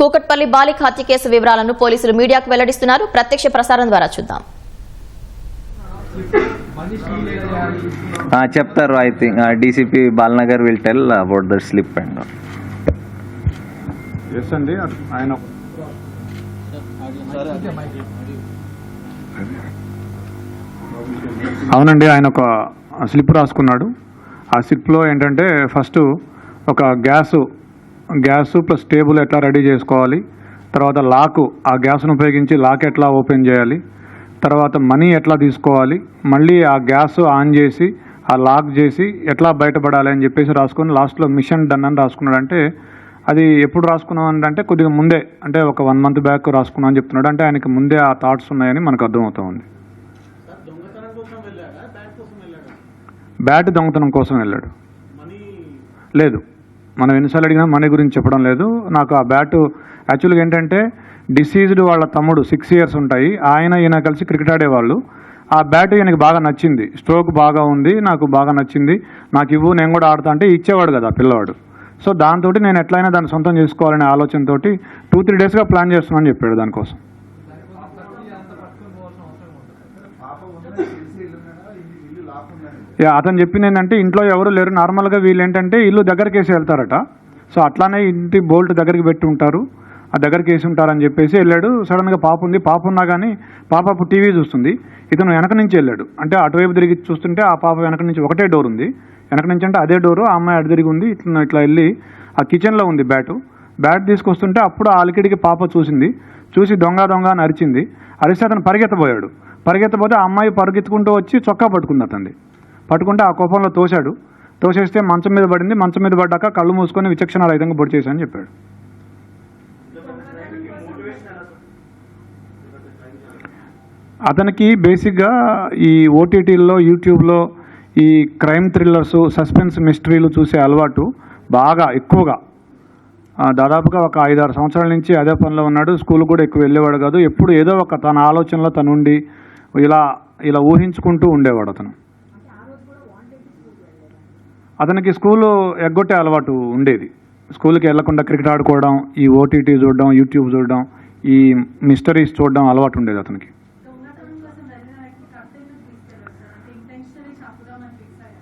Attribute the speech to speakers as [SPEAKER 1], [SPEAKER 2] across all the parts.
[SPEAKER 1] కూకట్పల్లి బాలిక హత్య కేసు వివరాలను పోలీసులు మీడియాకు వెల్లడిస్తున్నారు. ప్రత్యక్ష ప్రసారం ద్వారా చూద్దాం.
[SPEAKER 2] ఆ, చెప్తారు I think DCP Balanagar will tell about the slip and
[SPEAKER 3] yes అండి ఆయన అవునండి ఆయన ఒక స్లిప్ రాసుకున్నాడు. ఆ స్లిప్లో ఏంటంటే ఫస్ట్ ఒక గ్యాసు గ్యాస్ ప్లస్ టేబుల్ ఎట్లా రెడీ చేసుకోవాలి? తర్వాత లాకు ఆ గ్యాస్ను ఉపయోగించి లాక్ ఎట్లా ఓపెన్ చేయాలి? తర్వాత మనీ ఎట్లా తీసుకోవాలి? మళ్ళీ ఆ గ్యాస్ ఆన్ చేసి ఆ లాక్ చేసి ఎట్లా బయటపడాలి అని చెప్పేసి రాసుకొని లాస్ట్లో మిషన్ డన్ అని రాసుకున్నాడు. అంటే అది ఎప్పుడు రాసుకున్నాం అంటే కొద్దిగా ముందే అంటే ఒక వన్ మంత్ బ్యాక్ రాసుకున్నాం అని చెప్తున్నాడు. అంటే ఆయనకి ముందే ఆ థాట్స్ ఉన్నాయని మనకు అర్థమవుతా ఉంది. బ్యాట్ దొంగతనం కోసం వెళ్ళాడు? లేదు. మనం ఎన్నిసార్లు అడిగినా మనీ గురించి చెప్పడం లేదు. నాకు ఆ బ్యాట్ యాక్చువల్గా ఏంటంటే డిసీజ్డ్ వాళ్ళ తమ్ముడు సిక్స్ ఇయర్స్ ఉంటాయి. ఆయన ఈయన కలిసి క్రికెట్ ఆడేవాళ్ళు. ఆ బ్యాట్ ఈయనకి బాగా నచ్చింది. స్ట్రోక్ బాగా ఉంది నాకు బాగా నచ్చింది. నాకు ఇవ్వు నేను కూడా ఆడతా అంటే ఇచ్చేవాడు కదా పిల్లవాడు. సో దాంతో నేను ఎట్లయినా దాన్ని సొంతం చేసుకోవాలనే ఆలోచనతోటి టూ త్రీ డేస్గా ప్లాన్ చేస్తున్నాను అని చెప్పాడు దానికోసం. అతను చెప్పింది ఏంటంటే ఇంట్లో ఎవరు లేరు. నార్మల్గా వీళ్ళు ఏంటంటే ఇల్లు దగ్గరికి వేసి వెళ్తారట. సో అట్లానే ఇంటి బోల్ట్ దగ్గరికి పెట్టి ఉంటారు. ఆ దగ్గరికి వేసి ఉంటారని చెప్పేసి వెళ్ళాడు. సడన్గా పాప ఉంది. పాప ఉన్నా కానీ పాప అప్పుడు టీవీ చూస్తుంది. ఇతను వెనక నుంచి వెళ్ళాడు. అంటే అటువైపు తిరిగి చూస్తుంటే ఆ పాప వెనక నుంచి ఒకటే డోర్ ఉంది. వెనక నుంచి అంటే అదే డోరు. ఆ అమ్మాయి అటు తిరిగి ఉంది. ఇట్లా ఇట్లా వెళ్ళి ఆ కిచెన్లో ఉంది బ్యాటు. బ్యాట్ తీసుకొస్తుంటే అప్పుడు ఆ అలికిడికి పాప చూసింది. చూసి దొంగ దొంగ అని అరిచింది. అరిస్తే అతను పరిగెత్తబోయాడు. పరిగెత్తబోతే ఆ అమ్మాయి పరిగెత్తుకుంటూ వచ్చి చొక్కా పట్టుకుంది అతన్ని. పట్టుకుంటే ఆ కోపంలో తోశాడు. తోసేస్తే మంచం మీద పడింది. మంచం మీద పడ్డాక కళ్ళు మూసుకొని విచక్షణ రహితంగా పొడి చేశానని చెప్పాడు. అతనికి బేసిక్గా ఈ ఓటీటీల్లో యూట్యూబ్లో ఈ క్రైమ్ థ్రిల్లర్స్ సస్పెన్స్ మిస్టరీలు చూసే అలవాటు బాగా ఎక్కువగా. దాదాపుగా ఒక ఐదారు సంవత్సరాల నుంచి అదే పనిలో ఉన్నాడు. స్కూల్ కూడా ఎక్కువ వెళ్ళేవాడు కాదు. ఎప్పుడు ఏదో ఒక తన ఆలోచనలో తనుండి ఇలా ఇలా ఊహించుకుంటూ ఉండేవాడు అతను. అతనికి స్కూలు ఎగ్గొట్టే అలవాటు ఉండేది. స్కూల్కి వెళ్ళకుండా క్రికెట్ ఆడుకోవడం ఈ ఓటీటీ చూడడం యూట్యూబ్ చూడడం ఈ మిస్టరీస్ చూడడం అలవాటు ఉండేది అతనికి.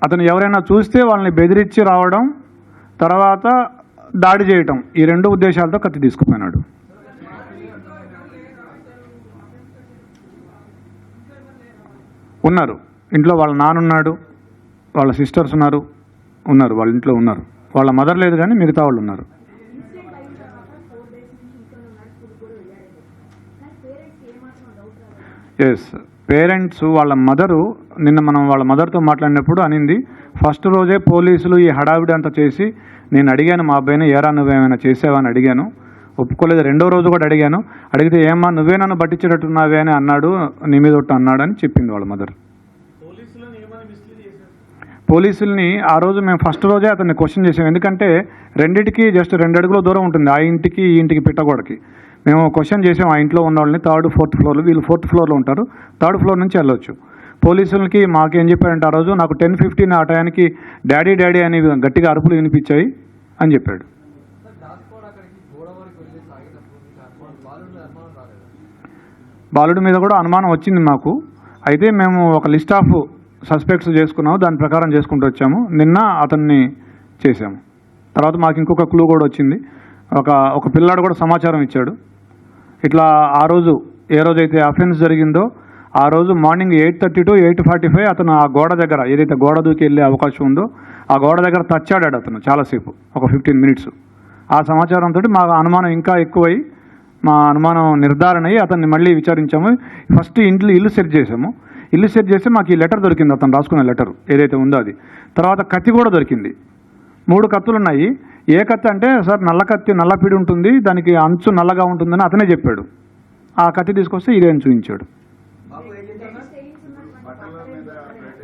[SPEAKER 3] అతను ఎవరైనా చూస్తే వాళ్ళని బెదిరించి రావడం తర్వాత దాడి చేయటం ఈ రెండు ఉద్దేశాలతో కత్తి తీసుకుపోయినాడు. ఉన్నారు. ఇంట్లో వాళ్ళ నాన్నున్నాడు వాళ్ళ సిస్టర్స్ ఉన్నారు. ఉన్నారు వాళ్ళ ఇంట్లో ఉన్నారు. వాళ్ళ మదర్ లేదు కానీ మిగతా వాళ్ళు ఉన్నారు. ఎస్ పేరెంట్స్ వాళ్ళ మదరు నిన్న మనం వాళ్ళ మదర్తో మాట్లాడినప్పుడు అనింది ఫస్ట్ రోజే పోలీసులు ఈ హడావిడి అంతా చేసి నేను అడిగాను మా అబ్బాయిని ఏరా నువ్వేమైనా చేసావా? అని అడిగాను. ఒప్పుకోలేదు రెండో రోజు కూడా అడిగాను. అడిగితే ఏమా నువ్వే నన్ను పట్టించేటట్టున్నావే? అని అన్నాడు నీ మీద ఒకటి అన్నాడు అని చెప్పింది వాళ్ళ మదర్ పోలీసుల్ని ఆ రోజు మేము ఫస్ట్ రోజే అతన్ని క్వశ్చన్ చేసాం ఎందుకంటే రెండింటికి జస్ట్ రెండు అడుగుల దూరం ఉంటుంది. ఆ ఇంటికి ఈ ఇంటికి పిట్టగోడకి. మేము క్వశ్చన్ చేసాం ఆ ఇంట్లో ఉన్న వాళ్ళని. థర్డ్ ఫోర్త్ ఫ్లోర్లో వీళ్ళు ఫోర్త్ ఫ్లోర్లో ఉంటారు. థర్డ్ ఫ్లోర్ నుంచి వెళ్ళొచ్చు. పోలీసులకి మాకేం చెప్పాడంటే ఆ రోజు నాకు టెన్ ఫిఫ్టీన్ ఆ టయానికి డాడీ డాడీ అని గట్టిగా అరుపులు వినిపించాయి అని చెప్పాడు. బాలుడి మీద కూడా అనుమానం వచ్చింది మాకు. అయితే మేము ఒక లిస్ట్ ఆఫ్ సస్పెక్ట్స్ చేసుకున్నాము దాని ప్రకారం చేసుకుంటూ వచ్చాము. నిన్న అతన్ని చేసాము తర్వాత మాకు ఇంకొక క్లూ కూడా వచ్చింది. ఒక ఒక పిల్లాడు కూడా సమాచారం ఇచ్చాడు. ఇట్లా ఆ రోజు ఏ రోజైతే అఫెన్స్ జరిగిందో ఆ రోజు morning eight thirty to eight forty five అతను ఆ గోడ దగ్గర ఏదైతే గోడ దూకి వెళ్ళే అవకాశం ఉందో ఆ గోడ దగ్గర తచ్చాడాడు అతను చాలాసేపు ఒక ఫిఫ్టీన్ మినిట్స్ ఆ సమాచారంతో మా అనుమానం ఇంకా ఎక్కువై మా అనుమానం నిర్ధారణ అయ్యి అతన్ని మళ్ళీ విచారించాము. ఫస్ట్ ఇంట్లో ఇల్లు సెర్చ్ చేసాము ఇల్లు సెర్చ్ చేస్తే మాకు ఈ లెటర్ దొరికింది అతను రాసుకున్న లెటర్ ఏదైతే ఉందో అది. తర్వాత కత్తి కూడా దొరికింది. మూడు కత్తులు ఉన్నాయి ఏ కత్తి అంటే సార్ నల్ల కత్తి నల్ల పిడి ఉంటుంది దానికి అంచు నల్లగా ఉంటుందని అతనే చెప్పాడు. ఆ కత్తి తీసుకొస్తే ఇదే అని చూపించాడు.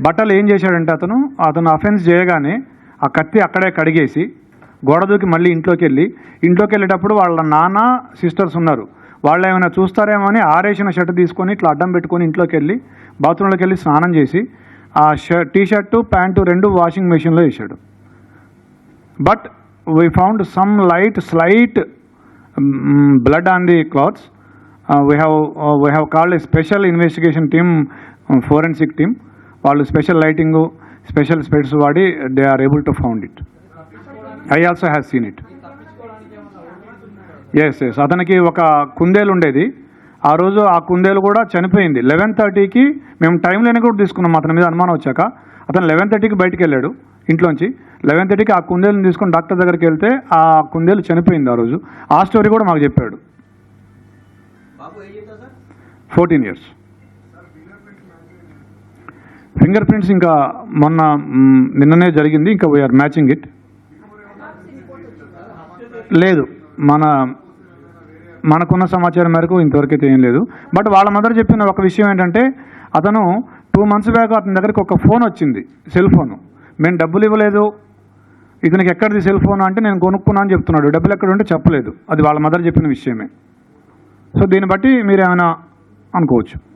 [SPEAKER 3] బట్టలు ఏం చేశాడంటే అతను అతను అఫెన్స్ చేయగానే ఆ కత్తి అక్కడే కడిగేసి గోడ దూకి మళ్ళీ ఇంట్లోకి వెళ్ళి ఇంట్లోకి వెళ్ళేటప్పుడు వాళ్ళ నాన్న సిస్టర్స్ ఉన్నారు. వాళ్ళు ఏమైనా చూస్తారేమో అని ఆరేసిన షర్ట్ తీసుకొని ఇట్లా అడ్డం పెట్టుకొని ఇంట్లోకి వెళ్ళి బాత్రూంలోకి వెళ్ళి స్నానం చేసి ఆ షర్ట్ టీ షర్టు ప్యాంటు రెండు వాషింగ్ మెషిన్లో వేసాడు but we found some light slight blood on the clothes we have we have called have special investigation team forensic team వాళ్ళు స్పెషల్ లైటింగ్ స్పెషల్ స్పెడ్స్ వాడి they are able to found it I also have seen it yes yes అతనికి ఒక కుందేలు ఉండేది. ఆ రోజు ఆ కుందేలు కూడా చనిపోయింది. లెవెన్ థర్టీకి మేము టైం లేని కూడా తీసుకున్నాం. అతని మీద అనుమానం వచ్చాక. అతను లెవెన్ థర్టీకి బయటికి వెళ్ళాడు ఇంట్లోంచి. లెవెన్ థర్టీకి ఆ కుందేలుని తీసుకొని డాక్టర్ దగ్గరికి వెళ్తే ఆ కుందేలు చనిపోయింది ఆ రోజు. ఆ స్టోరీ కూడా మాకు చెప్పాడు. ఫోర్టీన్ ఇయర్స్ ఫింగర్ ప్రింట్స్ ఇంకా మొన్న నిన్ననే జరిగింది. ఇంకా వీఆర్ మ్యాచింగ్ ఇట్ లేదు. మన మనకున్న సమాచారం మేరకు ఇంతవరకు అయితే ఏం లేదు. బట్ వాళ్ళ మదర్ చెప్పిన ఒక విషయం ఏంటంటే అతను టూ మంత్స్ బ్యాక్ అతని దగ్గరికి ఒక ఫోన్ వచ్చింది సెల్ ఫోన్ మేము డబ్బులు ఇవ్వలేదు. ఇతనికి ఎక్కడిది సెల్ ఫోన్ అంటే నేను కొనుక్కున్నా అని చెప్తున్నాడు. డబ్బులు ఎక్కడ ఉంటే చెప్పలేదు. అది వాళ్ళ మదర్ చెప్పిన విషయమే. సో దీన్ని బట్టి మీరు ఏమైనా అనుకోవచ్చు.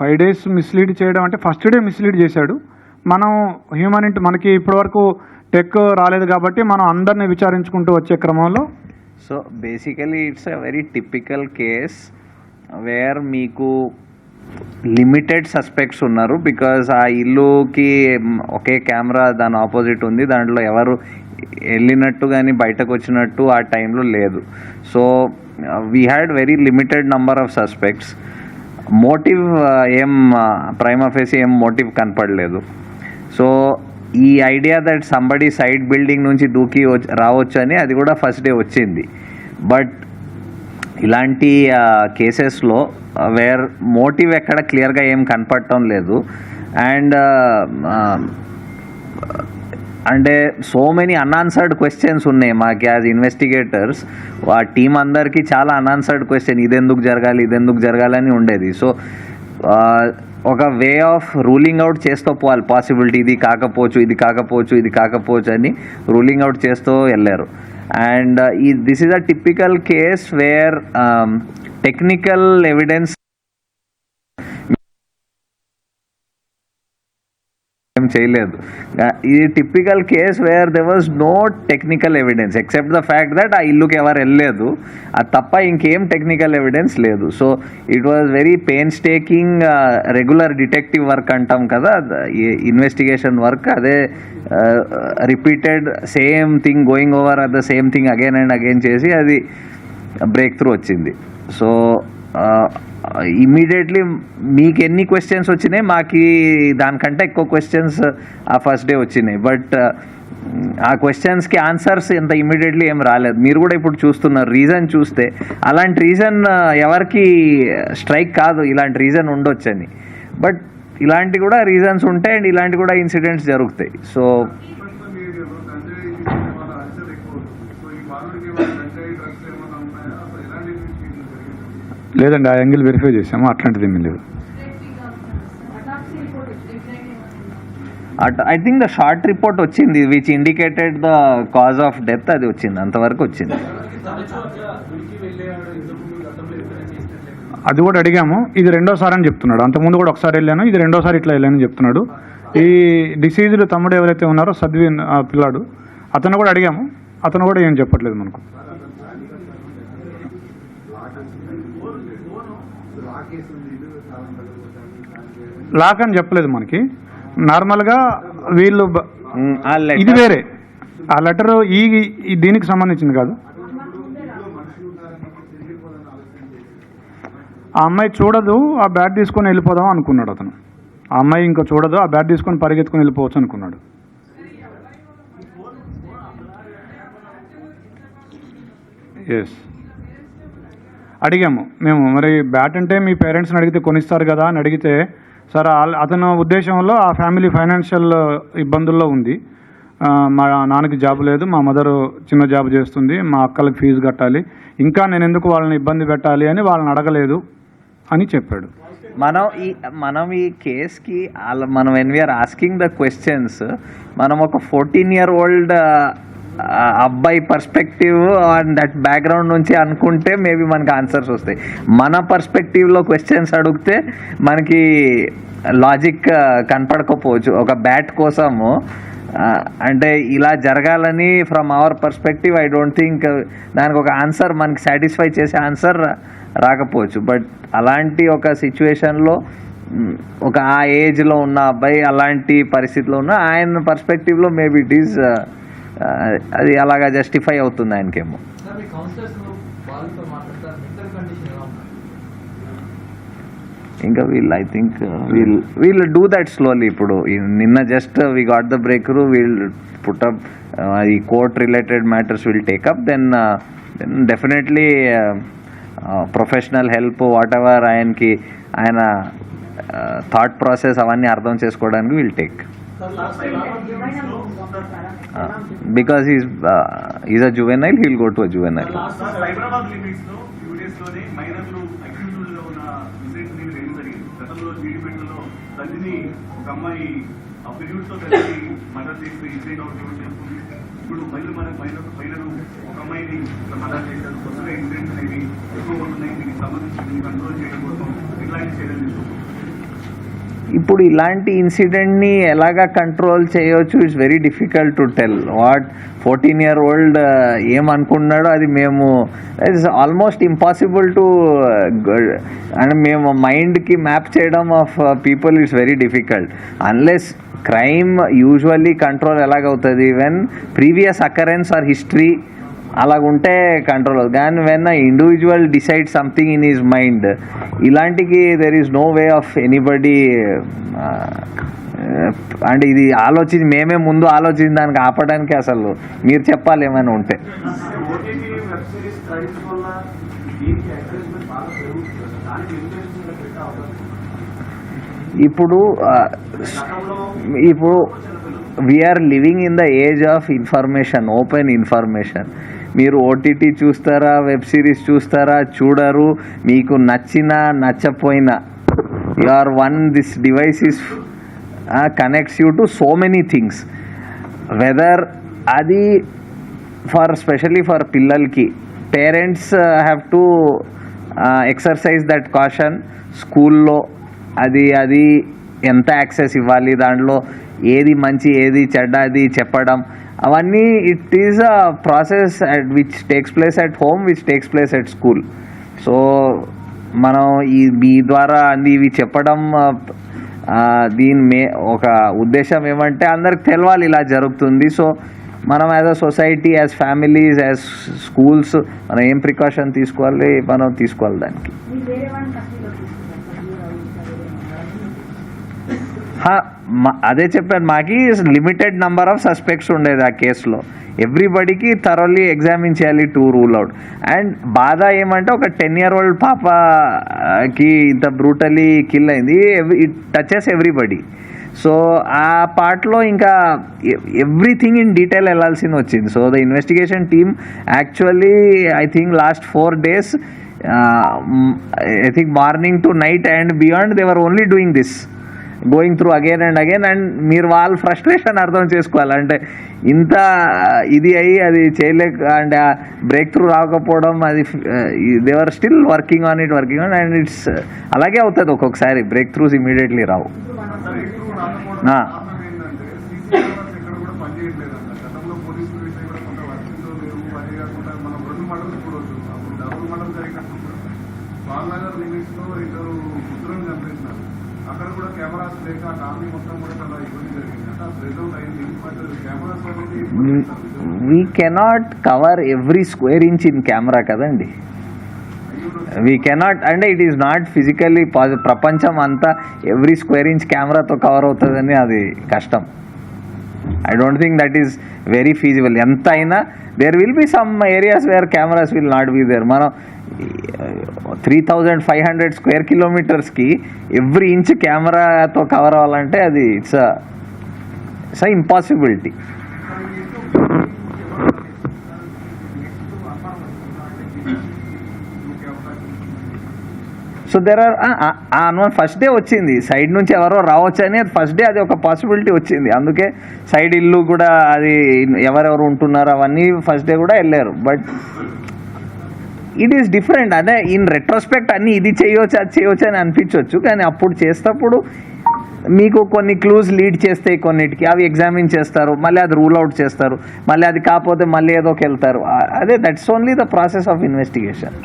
[SPEAKER 3] ఫైవ్ డేస్ మిస్లీడ్ చేయడం అంటే ఫస్ట్ డే మిస్లీడ్ చేశాడు. మనం హ్యూమన్ మనకి ఇప్పటివరకు టెక్ రాలేదు కాబట్టి మనం అందరిని విచారించుకుంటూ వచ్చే క్రమంలో
[SPEAKER 2] so basically it's a very typical case where మీకు లిమిటెడ్ సస్పెక్ట్స్ ఉన్నారు బికాజ్ ఆ ఇల్లుకి ఒకే కెమెరా దాని ఆపోజిట్ ఉంది. దాంట్లో ఎవరు వెళ్ళినట్టు కానీ బయటకు వచ్చినట్టు ఆ టైంలో లేదు. So we had very limited number of suspects motive ఏం ప్రైమ్ ఏం మోటివ్ కనపడలేదు. సో ఈ idea that somebody side building నుంచి దూకి వచ్చి- రావచ్చు అని అది కూడా ఫస్ట్ డే వచ్చింది. బట్ ఇలాంటి కేసెస్లో వేర్ మోటివ్ ఎక్కడ క్లియర్గా ఏం కనపడటం లేదు. అండ్ అంటే సో మెనీ అన్ఆన్సర్డ్ క్వశ్చన్స్ ఉన్నాయి మాకు యాజ్ ఇన్వెస్టిగేటర్స్ ఆ టీం అందరికీ చాలా అన్ఆన్సర్డ్ క్వశ్చన్ ఇదెందుకు జరగాలి? ఇదెందుకు జరగాలని ఉండేది. సో ఒక వే ఆఫ్ రూలింగ్ అవుట్ చేస్తూ పోవాలి. పాసిబిలిటీ ఇది కాకపోవచ్చు ఇది కాకపోవచ్చు ఇది కాకపోవచ్చు అని రూలింగ్ అవుట్ చేస్తూ వెళ్ళారు. అండ్ uh, ఈ this is a typical case where technical evidence చేయలేదు. ఇది typical case where there was no technical evidence except the fact that ఆ ఇల్లుకి ఎవరు వెళ్ళలేదు. అది తప్ప ఇంకేం టెక్నికల్ ఎవిడెన్స్ లేదు. So it was very painstaking regular detective work అంటాం కదా ఇన్వెస్టిగేషన్ వర్క్ అదే repeated same thing going over at the same thing again and again చేసి అది బ్రేక్ త్రూ వచ్చింది సో ఇమీడియట్లీ మీకు ఎన్ని క్వశ్చన్స్ వచ్చినాయి మాకు దానికంటే ఎక్కువ క్వశ్చన్స్ ఆ ఫస్ట్ డే వచ్చినాయి. బట్ ఆ క్వశ్చన్స్కి ఆన్సర్స్ ఇంత ఇమీడియట్లీ ఏం రాలేదు. మీరు కూడా ఇప్పుడు చూస్తున్నారు రీజన్ చూస్తే అలాంటి రీజన్ ఎవరికి స్ట్రైక్ కాదు. ఇలాంటి రీజన్ ఉండొచ్చని. బట్ ఇలాంటి కూడా రీజన్స్ ఉంటాయి అండ్ ఇలాంటి కూడా ఇన్సిడెంట్స్ జరుగుతాయి. సో
[SPEAKER 3] లేదండి ఆ యాంగిల్ వెరిఫై చేసాము అట్లాంటిది ఏమీ లేదు.
[SPEAKER 4] Exactly
[SPEAKER 2] I think the short report వచ్చింది which indicated the cause of death అది వచ్చింది అంతవరకు వచ్చింది.
[SPEAKER 3] అది కూడా అడిగాము ఇది రెండోసారి అని చెప్తున్నాడు. అంతకుముందు కూడా ఒకసారి వెళ్ళాను ఇది రెండోసారి ఇట్లా వెళ్ళానని చెప్తున్నాడు. ఈ డిసీజ్డ్ తమ్ముడు ఎవరైతే ఉన్నారో సద్విన్ ఆ పిల్లాడు అతను కూడా అడిగాము అతను కూడా ఏం చెప్పట్లేదు మనకు. లాక్ అని చెప్పలేదు మనకి. నార్మల్గా వీళ్ళు ఇది వేరే. ఆ లెటర్ ఈ ఈ దీనికి సంబంధించింది కాదు. ఆ అమ్మాయి చూడదు ఆ బ్యాట్ తీసుకొని వెళ్ళిపోదాం అనుకున్నాడు అతను. ఆ అమ్మాయి ఇంకా చూడదు ఆ బ్యాట్ తీసుకొని పరిగెత్తుకొని వెళ్ళిపోవచ్చు అనుకున్నాడు. ఎస్ అడిగాము. మేము మరి బ్యాట్ అంటే మీ పేరెంట్స్ని అడిగితే కొనిస్తారు కదా అని అడిగితే సార్ ఆల్- అతను ఉద్దేశంలో ఆ ఫ్యామిలీ ఫైనాన్షియల్ ఇబ్బందుల్లో ఉంది. మా నాన్నకి జాబ్ లేదు మా మదర్ చిన్న జాబ్ చేస్తుంది మా అక్కలకి ఫీజు కట్టాలి. ఇంకా నేను ఎందుకు వాళ్ళని ఇబ్బంది పెట్టాలి అని వాళ్ళని అడగలేదు అని చెప్పాడు.
[SPEAKER 2] మనం ఈ మనం ఈ కేస్కి మనం when we are asking the questions మనం ఒక ఫోర్టీన్ ఇయర్ ఓల్డ్ అబ్బాయి పర్స్పెక్టివ్ అండ్ దట్ బ్యాక్గ్రౌండ్ నుంచి అనుకుంటే మేబీ మనకి ఆన్సర్స్ వస్తాయి. మన పర్స్పెక్టివ్లో క్వశ్చన్స్ అడిగితే మనకి లాజిక్ కనపడకపోవచ్చు. ఒక బ్యాట్ కోసము అంటే ఇలా జరగాలని from our perspective I don't think దానికి ఒక ఆన్సర్ మనకి సాటిస్ఫై చేసే ఆన్సర్ రాకపోవచ్చు. బట్ అలాంటి ఒక సిచ్యువేషన్లో ఒక ఆ ఏజ్లో ఉన్న అబ్బాయి అలాంటి పరిస్థితిలో ఉన్న ఆయన పర్స్పెక్టివ్లో మేబీ ఇట్ ఈస్ అది అలాగా జస్టిఫై అవుతుంది ఆయనకేమో. ఇంకా వీళ్ళు I think we'll we'll do that slowly ఇప్పుడు. నిన్న just we got the break we'll put up ఈ court related matters will take up then then definitely professional help whatever ఆయనకి ఆయన థాట్ ప్రాసెస్ అవన్నీ అర్థం చేసుకోవడానికి will take because is is a juvenile he'll go to a juvenile
[SPEAKER 5] ఇప్పుడు మహిళలు మన minor ఒక అమ్మాయిని మదర్ చేశారు. కొత్తగా ఇన్సిడెంట్స్ అనేవి ఎక్కువ ఉంటున్నాయి దీనికి సంబంధించి కంట్రోల్ చేయడం కోసం ఇట్లాంటి చర్యలు తీసుకుంటున్నారు
[SPEAKER 2] ఇప్పుడు ఇలాంటి ఇన్సిడెంట్ని ఎలాగా కంట్రోల్ చేయొచ్చు? It's very difficult to tell what fourteen year old ఏమనుకున్నాడో అది మేము it's almost impossible to and మేము మైండ్కి మ్యాప్ చేయడం of people it's very difficult unless crime usually control ఎలాగవుతుంది? When previous occurrence or history అలాగుంటే control అవుతుంది కానీ when individual decide something in is mind ఇలాంటికి there is no way of anybody అంటే ఇది ఆలోచించి మేమే ముందు ఆలోచించి దానికి ఆపడానికి అసలు మీరు చెప్పాలి ఏమైనా ఉంటే. ఇప్పుడు ఇప్పుడు we are living in the age of information open information మీరు ఓటీటీ చూస్తారా వెబ్ సిరీస్ చూస్తారా చూడరు. మీకు నచ్చినా నచ్చపోయినా. You are one this device is connects you to so many things. Whether అది ఫర్ స్పెషల్లీ ఫర్ పిల్లలకి. Parents have to exercise that caution. స్కూల్లో అది అది ఎంత యాక్సెస్ ఇవ్వాలి దాంట్లో? ఏది మంచి ఏది చెడ్డ అది చెప్పడం. అవన్నీ it is a process at which takes place at home which takes place at school so మనం ఈ మీ ద్వారా అంది ఇవి చెప్పడం దీని మే ఒక ఉద్దేశం ఏమంటే అందరికి తెలవాలి ఇలా జరుగుతుంది. సో మనం as a society as families as schools మనం ఏం ప్రికాషన్ తీసుకోవాలి? మనం తీసుకోవాలి దానికి. మా- అదే చెప్పాను మాకి లిమిటెడ్ నంబర్ ఆఫ్ సస్పెక్ట్స్ ఉండేది ఆ కేసులో. ఎవ్రీబడికి థరోలీ ఎగ్జామిన్ చేయాలి టు రూల్ అవుట్ అండ్ బాధ ఏమంటే ఒక టెన్ ఇయర్ ఓల్డ్ పాపకి ఇంత బ్రూటలీ కిల్ అయింది. ఇట్ టచెస్ ఎవ్రీబడి సో ఆ పార్ట్లో ఇంకా ఎవ్రీథింగ్ ఇన్ డీటెయిల్ వెళ్ళాల్సింది వచ్చింది. So the investigation team actually I think last four days I think morning to night and beyond they were only doing this going through again and again and మీరు వాళ్ళ frustration అర్థం చేసుకోవాలి. అంటే ఇంత ఇది అయ్యి అది చేయలేక అండ్ బ్రేక్ త్రూ రాకపోవడం అది they were still working on it working on and it's అలాగే అవుతుంది ఒక్కొక్కసారి. బ్రేక్ త్రూస్ ఇమీడియట్లీ రావు
[SPEAKER 5] బాలనగర్ లిమిట్స్లో ఇద్దరు చంపేసినారు. అక్కడ కూడా కెమెరాస్ లేక కాలనీ మొత్తం కూడా చాలా ఇబ్బంది జరిగింది.
[SPEAKER 2] We cannot cover every square inch in camera కదండి? వీ కెనాట్ అంటే ఇట్ ఈస్ నాట్ ఫిజికల్లీ ప్రపంచం అంతా ఎవ్రీ స్క్వేర్ ఇంచ్ కెమెరాతో కవర్ అవుతుందని అది కష్టం. I don't think that is very feasible ఎంత అయినా there will be some areas where cameras will not be there మనం three thousand five hundred square కిలోమీటర్స్కి every inch కెమెరాతో కవర్ అవ్వాలంటే అది it's it's a impossibility so there are ఆ అనుమానం first day వచ్చింది. Side నుంచి ఎవరో రావచ్చు అని అది ఫస్ట్ డే అది ఒక పాసిబిలిటీ వచ్చింది. అందుకే సైడ్ ఇల్లు కూడా అది ఎవరెవరు ఉంటున్నారు అవన్నీ ఫస్ట్ డే కూడా వెళ్ళారు. బట్ ఇట్ ఈస్ డిఫరెంట్ అదే ఇన్ రెట్రోస్పెక్ట్ అన్ని ఇది చేయవచ్చు అది చేయవచ్చు అని అనిపించవచ్చు కానీ అప్పుడు చేసేటప్పుడు మీకు కొన్ని క్లూస్ లీడ్ చేస్తాయి కొన్నిటికి. అవి ఎగ్జామిన్ చేస్తారు మళ్ళీ అది రూల్ అవుట్ చేస్తారు మళ్ళీ అది కాకపోతే మళ్ళీ ఏదోకి వెళ్తారు అదే that's only the process of investigation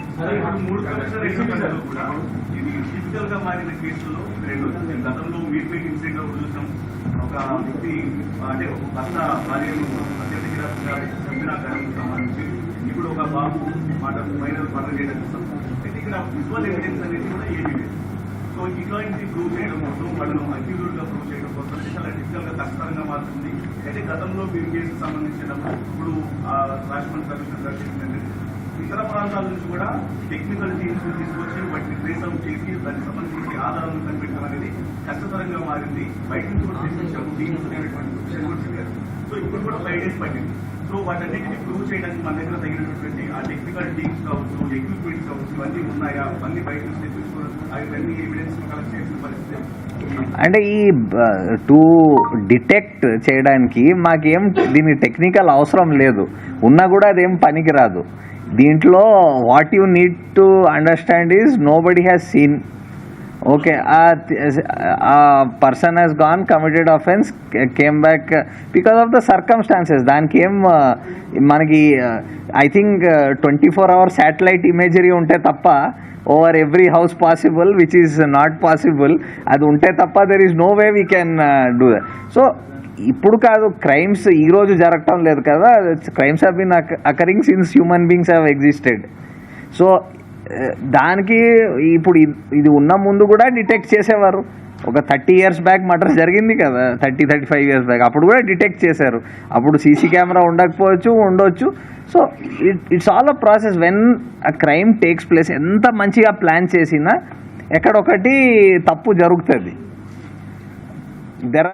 [SPEAKER 5] ఇప్పుడు ఒక బాబు మాట ఫైనల్ మర్డర్ చేయడం చూసాం. ఇక్కడ విజువల్ ఎవిడెన్స్ అనేది కూడా ఏమీ లేదు. సో ప్రూవ్ చేయడం కోసం వాళ్ళను మల్టీవ్యూడ్గా ప్రూవ్ చేయడం కోసం చాలా డిజిటల్ కష్టంగా మారుతుంది. అయితే గతంలో మీరు కేసుకు సంబంధించినప్పుడు ఇప్పుడు ఆ, రాజమండ్రి కమిషనర్ గారు చెప్పినట్టు ఇతర ప్రాంతాల నుంచి కూడా టెక్నికల్ టీమ్స్ తీసుకొచ్చి వాటిని ట్రేస్ అవుట్ చేసి దానికి సంబంధించి ఆధారాలను కనిపెట్టడం అనేది కష్టతరంగా మారింది. బయట నుంచి కూడా తీసుకొచ్చాము టీమ్స్ అనేటువంటి విషయం కూడా సో ఇప్పుడు కూడా ఫైవ్ డేస్ పట్టింది. సో వాటన్నిటిని ప్రూవ్ చేయడానికి మన దగ్గర తగినటువంటి ఆ టెక్నికల్ టీమ్స్ కావచ్చు ఎక్విప్మెంట్స్ కావచ్చు ఇవన్నీ ఉన్నాయా? అవన్నీ బయట నుంచి తెప్పించుకోవడం అవన్నీ ఎవిడెన్స్ కలెక్ట్ చేసిన పరిస్థితి
[SPEAKER 2] అంటే ఈ టు డిటెక్ట్ చేయడానికి మాకేం దీని టెక్నికల్ అవసరం లేదు. ఉన్నా కూడా అదేం పనికిరాదు. దీంట్లో what you need to understand is nobody has seen okay ఆ person he's gone committed offence came back because of the circumstances దానికి ఏం మనకి I think twenty four hour satellite imagery ఉంటే తప్ప over every house possible which is not possible అది ఉంటే తప్ప there is no way we can do that so ఇప్పుడు కాదు క్రైమ్స్ ఈ రోజు జరగటం లేదు కదా crimes have been occurring since human beings have existed so దానికి ఇప్పుడు ఇది ఉన్న ముందు కూడా డిటెక్ట్ చేసేవారు. ఒక థర్టీ ఇయర్స్ బ్యాక్ మర్డర్ జరిగింది కదా. Thirty thirty five years back. అప్పుడు కూడా డిటెక్ట్ చేశారు. అప్పుడు సీసీ కెమెరా ఉండకపోవచ్చు ఉండొచ్చు. So it it's all a process. When a crime takes place ఎంత మంచిగా ప్లాన్ చేసినా ఎక్కడొకటి తప్పు జరుగుతుంది. దెర్